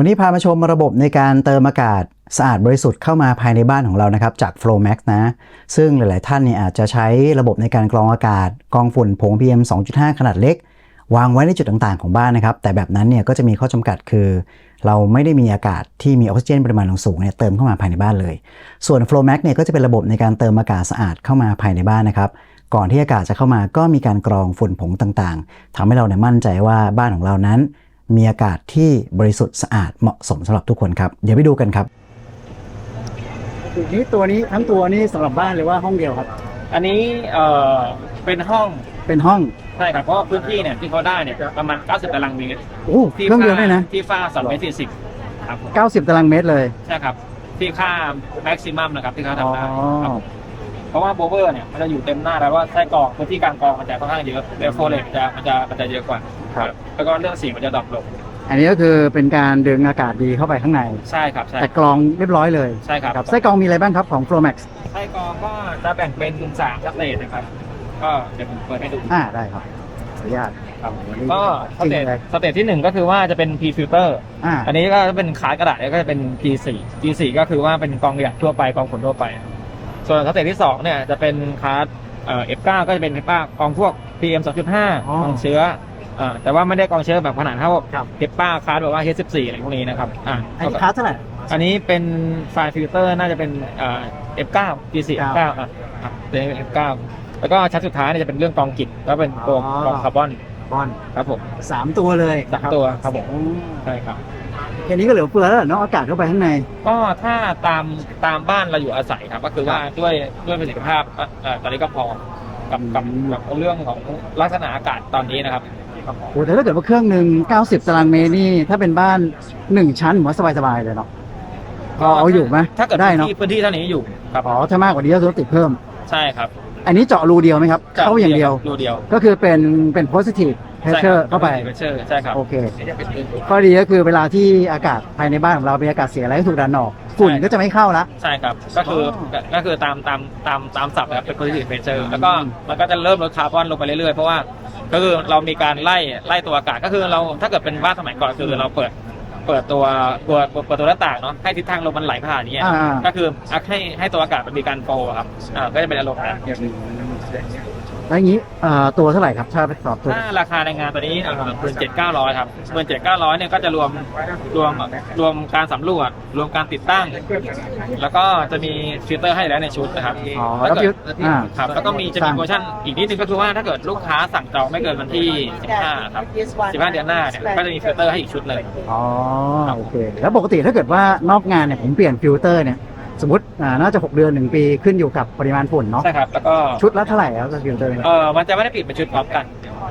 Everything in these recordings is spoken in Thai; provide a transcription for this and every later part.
วันนี้พามาชมระบบในการเติมอากาศสะอาดบริสุทธิ์เข้ามาภายในบ้านของเรานะครับ จาก FlowMax นะ ซึ่งหลาย ๆ ท่านเนี่ยอาจจะใช้ระบบในการกรองอากาศกรองฝุ่นผง PM 2.5 ขนาดเล็ก วางไว้ในจุดต่าง ๆ ของบ้านนะครับ แต่แบบนั้นเนี่ยก็จะมีข้อจำกัดคือ เราไม่ได้มีอากาศที่มีออกซิเจนปริมาณสูงเนี่ยเติมเข้ามาภายในบ้านเลย ส่วน FlowMax เนี่ยก็จะเป็นระบบในการเติมอากาศสะอาดเข้ามาภายในบ้านนะครับก่อนที่อากาศจะเข้ามาก็มีการกรองฝุ่นผงต่าง ๆทำให้เราเนี่ยมั่นใจว่าบ้านของเรานั้น มีอากาศที่บริสุทธิ์สะอาดเหมาะสมสำหรับทุกคนครับ เดี๋ยวไปดูกันครับนี่ตัวนี้ทั้งตัวนี้สำหรับบ้านหรือว่าห้องเดียวครับ อันนี้เอ่อเป็นห้องเป็นห้องใช่ครับเพราะว่าพื้นที่เนี่ยที่เขาได้เนี่ยประมาณ 90 ตารางเมตรโอ้เครื่องเดียวด้วยนะที่ฝ้า2เมตร40ครับผม90 ตารางเมตรเลยใช่ครับที่ค่าแม็กซิมัมนะครับที่เขาทำได้อ๋อครับผม เพราะว่าโบเวอร์เนี่ยมันจะอยู่เต็มหน้าแล้วว่าไส้กรอกพื้นที่กลางกรองมันจะค่อนข้างเยอะเดฟโฟเลตจะมันจะมันจะเยอะกว่าครับ แล้วก็เรื่องเสียงมันจะดรอปลงอันนี้ก็คือเป็นการดึงอากาศดีเข้าไปข้างใน ใช่ครับใช่ แต่กรองเรียบร้อยเลยใช่ครับครับไส้กรองมีอะไรบ้างครับของ FlowMax ไส้กรองก็จะแบ่งเป็นสามสเตจนะครับ ก็เดี๋ยวผมเปิดให้ดูอ่าได้ครับขออนุญาตครับวันนี้ก็สจริงเตจเลยสเตจที่หนึ่งก็คือว่าจะเป็น P filter อ่าอันนี้ก็เป็นขายกระดาษแล้วก็จะเป็น G4 G4 ก็คือว่าเป็นกองขยะทั่วไปกองขนทั่วไป ส่วนสเตจที่สองเนี่ยจะเป็นคาร์ดเอ่อ F9 ก็จะเป็น F9 กองพวก PM 2.5อ๋อกองเชื้ออ่าแต่ว่าไม่ได้กองเชื้อแบบขนาดเท่าครับ F9 คาร์ดแบบว่า H14 อะไรพวกนี้นะครับอ่าอันนี้คาสเท่าไหร่ อันนี้เป็นไฟล์ฟิลเตอร์น่าจะเป็นเอ่อ F9 G4 ครับ F9 อะครับเป็น F9 แล้วก็ชั้นสุดท้ายเนี่ยจะเป็นเรื่องกองกิจก็เป็นตัวอ๋อกองคาร์บอนบอลครับผมสามตัวเลยสามตัวครับผมอืมใช่ครับแค่นี้ก็เหลือเฟือแล้วเหรอเนาะอากาศเข้าไปข้างใน ก็ถ้าตามตามบ้านเราอยู่อาศัยครับ ก็คือว่าด้วยด้วยประสิทธิภาพเอ่อเอ่อตอนนี้ก็พอกับกับอืมกับเรื่องของลักษณะอากาศตอนนี้นะครับโอ้แต่ถ้าเกิดว่าเครื่องหนึ่ง90 ตารางเมตรนี่ ถ้าเป็นบ้าน1ชั้นผมว่าสบายๆเลยเนาะพอเอาอยู่ไหมถ้าเกิดได้พื้นเนาะที่พื้นที่เท่านี้อยู่ครับอ๋อถ้ามากกว่านี้ก็ต้องติดเพิ่ม ใช่ครับ อันนี้เจาะรูเดียวไหมครับเข้าอย่างเดียว รูเดียวก็คือเป็นเป็น positive ใช่ pressure เข้าไปเพชเชอร์ใช่ครับโอเคข้อดีก็คือเวลาที่อากาศภายในบ้านของเราเป็นอากาศเสียอะไรก็ถูกดันออกฝุ่นใช่ก็จะไม่เข้าละใช่ครับ ก็คือออก็คือตามตามตามตามศัพท์นะครับเป็น positive pressure อืมแล้วก็มันก็จะเริ่มลดคาร์บอนลงไปเรื่อยๆ เพราะว่าก็คือเรามีการไล่ไล่ตัวอากาศก็คือเราถ้าเกิดเป็นบ้านสมัยก่อนคือเราเปิด เปิดตัวตัวเปิดตัวหน้าต่างเนาะให้ทิศทางลมมันไหลผ่านอย่างเงี้ยอ่า ก็คือให้ให้ตัวอากาศมันมีการโฟลว์ครับอ่าก็จะเป็นอารมณ์นั้น แล้วอย่างนี้เอ่อตัวเท่าไหร่ครับถ้าไปสอบตัวถ้าราคาในงานตัวนี้หมื่นเจ็ดเก้าร้อยครับหมื่นเจ็ดเก้าร้อยเนี่ยก็จะรวมรวมรวมการสำรวจ รวมการติดตั้ง แล้วก็จะมีฟิลเตอร์ให้แล้วในชุดนะครับอ๋อถ้าแล้วเกิฟิดวอ่าครับแล้วก็มีจะมีโปรโมชั่นอีกนิดนึงก็คือว่าถ้าเกิดลูกค้าสั่งจองไม่เกินวันที่15ครับ15 เดือนหน้าเนี่ยก็จะมีฟิลเตอร์ให้อีกชุดเลย อ๋อโอเคแล้วปกติถ้าเกิดว่านอกงานเนี่ยผมเปลี่ยนฟิลเตอร์เนี่ย สมมติอ่าน่าจะ 6 เดือน 1 ปีขึ้นอยู่กับปริมาณฝุ่นเนาะใช่ครับ แล้วก็ชุดละเท่าไหร่ครับฟิลเตอร์เนี่ยเออมันจะไม่ได้ปิดเป็นชุดพร้อมกัน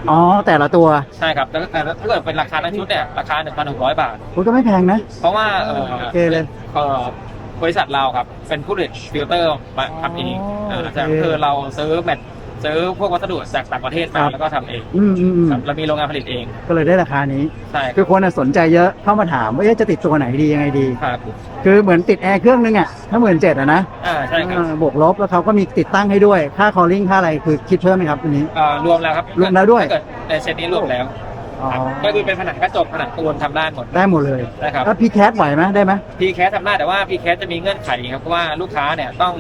อ๋อแต่ละตัวใช่ครับแต่แต่ถ้าเกิดเป็นราคาทั้งชุดเนี่ยราคา 1,600 บาท คุณก็ไม่แพงนะ เพราะว่าเออโอเคเลย เอ่อบริษัทเราครับเป็นผู้ผลิตฟิลเตอร์มาทำเองอ๋อเออโอเคแต่คือเราซื้อแมท ซื้อพวกวัสดุจากต่างประเทศครัมาบแล้วก็ทำเองอืมอืมอืมครับเรามีโรงงานผลิตเองก็เลยได้ราคานี้ ใช่คือคนน่ะสนใจเยอะเข้ามาถามว่าเอ๊ะจะติดตัวไหนดียังไงดี ครับคือเหมือนติดแอร์เครื่องนึงอะถ้าหมื่นเจ็ดอะนะอ่าใช่ครับเออบวกลบแล้วเขาก็มีติดตั้งให้ด้วย ค่า calling ค่าอะไรคือคิดเพิ่มไหมครับอันนี้เอ่อรวมแล้วครับรวมแล้วด้วย ถ้าเกิดในเซตนี้รวมแล้วอ๋อครับก็คือเป็นผนังกระจกผนังปูนทำได้หมดได้หมดเลยนะครับ แล้วพี่แคทไหวไหมได้ไหมพีแคสทำได้แต่ว่าพีแคสจะมีเงื่อนไขครับเพราะว่าลูกค้าเนี่ยต้อง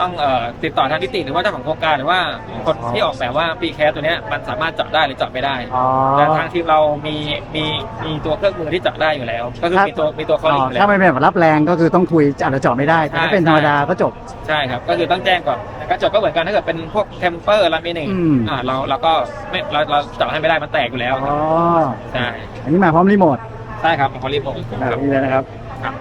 ต้องเอ่อติดต่อทางนิติหรือว่าเจ้าของโครงการหรือว่าคนที่ออกแบบว่าพีแคสตัวเนี้ยมันสามารถเจาะได้หรือเจาะไม่ได้อ๋อแต่ทางทีมเรามีมีมีตัวเครื่องมือที่เจาะได้อยู่แล้ว ก็คือครับมีตัวมีตัวคอลอ๋ลิ่องอยู่แล้ถ้าวไม่เป็นแบบรับแรงก็คือต้องคุยอาจจะเจาะไม่ได้ แต่ถ้าใช่เป็นธรรมดาก็จบใช่ครับก็คือต้องแจ้งก่อนกระจกก็เหมือนกันถ้าเกิดเป็นพวกเทมเปอร์ลามิเนตอืมอ่าเราเราก็ไม่เราเราเจาะให้ไม่ได้มันแตกอยู่แล้วอ๋อใช่อันนี้มาพร้อมรีโมทใช่ครับคอลลิ่งผมแบบนี้เลยนะครับ ครับ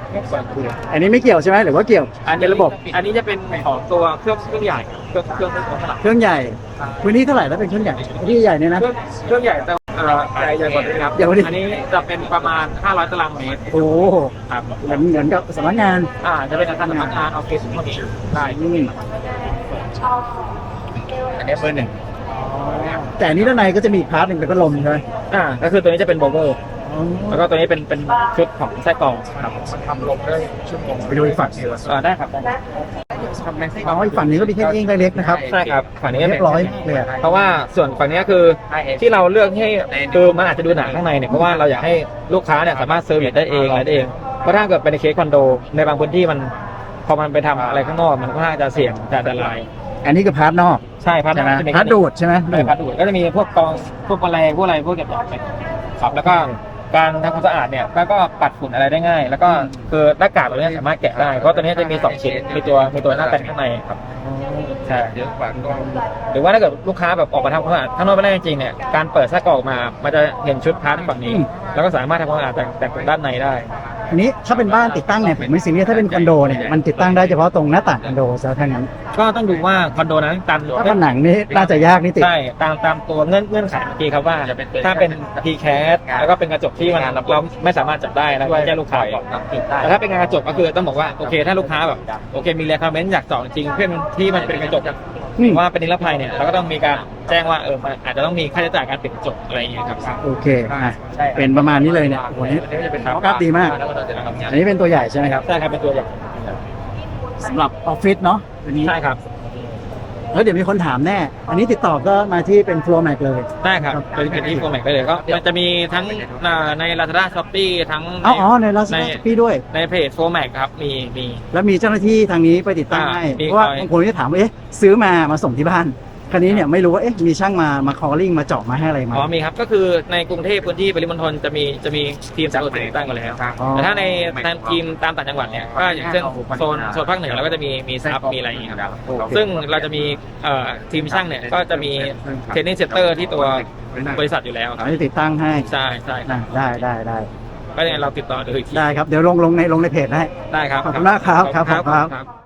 อันนี้ไม่เกี่ยวใช่ไหมหรือว่าเกี่ยวอันเป็นี้นระบบอันนี้จะเป็นของตัวเครื่องเครื่องใหญ่เครื่องเครื่องเครื่องขนาดเครื่องใหญ่พื้นที่เท่าไหร่แล้วเป็นเครื่องใหญ่ที่ใหญ่เนี่ยนะ เครื่องเครื่องใหญ่แต่เอ่อใหญ่ใหญ่กว่านี้ครับใหญ่กว่านี้อันนี้จะเป็นประมาณ 500 ตารางเมตรโอ้โหครับเหมือนเหมือนกับสำนักงาน อ่าจะเป็นอาคารสำนักงานออฟฟิศพวกนี้ได้อืมอันนี้เบอร์หนึ่งแต่อันนี้ด้านในก็จะมีอีกพาร์ทหนึ่งเป็นพัดลมใช่ไหมอ่าก็คือตัวนี้จะเป็นโบเวอร์อ แล้วก็ตัวนี้เป็นเป็นชุดของไส้กรอกครับทำลงได้ชั่วโมงไปดูอีกฝั่งเดียวเออได้ครับได้อ๋ออีกฝั่งนี้ก็มีแค่นี้เองเล็กๆนะครับ ใช่ครับฝั่งนี้ก็เรีเป็ยนบร้อยมากเลยอะ เพราะว่าส่วนฝั่งนี้คือที่เราเลือกให้คือมันอาจจะดูหนาข้างในเนี่ยเพราะว่าเราอยากให้ลูกค้าเนี่ยสามารถเซอร์วิสได้เองอะไรได้เองเพราะถ้าเกิดเป็นในเคสคอนโด ในบางพื้นที่มันพอมันไปทำอะไรข้างนอกมันก็น่าจะเสี่ยงจะอันตรายอันนี้คือพาร์ทนอกใช่พัดใช่ไหมจะมีพาร์ทดูดใช่ไหม ใช่พัดดูดก็จะมีพวกกองพวกแมลงพวกอะไรพวกเก็บหยอกไปครับแล้วก็ การทำความสะอาดเนี่ยก็ก็ปัดฝุ่นอะไรได้ง่าย แล้วก็คือหน้ากากตัวเนี้ยสามารถแกะได้ เพราะตัวเนี้ยจะมีสองชิ้นมีตัวมีตัวหน้าแปนข้างในครับใช่เยอะกว่าก็หรือว่าถ้าเกิดลูกค้าแบบออกมาทำความสะอาดข้างนอกไม่ได้จริงๆเนี่ยการเปิดไส้กรอกออกมา มันจะเห็นชุดพาร์ทฝั่งนี้ แล้วก็สามารถทำความสะอาดแต่แต่ด้านในได้ อันนี้ถ้าเป็นบ้านติดตั้งเนี่ยผมไม่ซีเรียสถ้าเป็นคอนโดเนี่ยมันติดตั้งได้เฉพาะตรงหน้าต่างคอนโดซะทั้งนั้น ก็ต้องดูว่าคอนโดนั้นตามถ้าผนังนี่น่าจะยากนิดติด ใช่ตามตามตัวเงื่อนเงื่อนไขเมื่อกี้ครับว่า ถ้าเป็น p c a s แล้วก็เป็นกระจกที่มันเราไม่สามารถจับได้นะต้องแจ้งลูกค้าก่อนแต่ถ้าเป็นงานกระจกก็คือต้องบอกว่าโอเค ถ้าลูกค้าแบบโอเคมีเรคคอมเมนต์อยากเจาะจริงๆเพื่อที่มันเป็นกระจกอืมว่าเป็นนิรภัยเนี่ยเราก็ต้องมีการแจ้งว่าเออมันอาจจะต้องมีค่าใช้จ่ายการติดกระจกอะไรอย่างเงี้ยครับโอเคอะใช่เป็นประมาณนี้เลยเนี่ยโอ้โหนี่กราฟดีมาก อันนี้เป็นตัวใหญ่ใช่ไหมครับใช่ครับเป็นตัวอย่าง สำหรับออฟฟิศเนาะตัวนี้ใช่ครับ แล้วเดี๋ยวมีคนถามแน่ อันนี้ติดต่อก็มาที่เป็น Flow Mac เลย ได้ครับเป็นเป็นที่โฟร์แม็กได้เลยก็มันจะมีทั้งอ่าใน Lazada Shopee ทั้งอ๋ออ๋อในลาสใน พี่ด้วย ในเพจโฟร์แม็กครับ มีมี แล้วมีเจ้าหน้าที่ทางนี้ไปติดตั้งอ่าให้มีเพราะว่าคอย บางคนจะถามว่าเอ๊ะซื้อมามาส่งที่บ้าน คันนี้เนี่ยไม่รู้ว่าเอ๊ะมีช่างมามา calling มาเจาะมาให้อะไรมา อ๋อมีครับก็คือในกรุงเทพพื้นที่ปริมณฑลจะมีจะมีทีมสายตรวจติดตั้งกันแล้วอ๋อ แต่ถ้าในทางทีมตามต่างจังหวัดเนี่ยก็อย่างเช่นโซนโซนภาคเหนือเราก็จะมีมีซับมีอะไรอย่างเงี้ยครับซึ่งเราจะมีเอ่อทีมช่างเนี่ยก็จะมีเทรนนิ่งเซ็นเตอร์ที่ตัวบริษัทอยู่แล้วคอัรับนนี้ติดตั้งให้ใช่ใช่ครับนะได้ได้ได้ก็ยังไงเราติดต่อดูอีกทีได้ครับเดี๋ยวลงลงในลงในเพจให้ ได้ครับขอบคุณมากครับครับครับ ครับครับ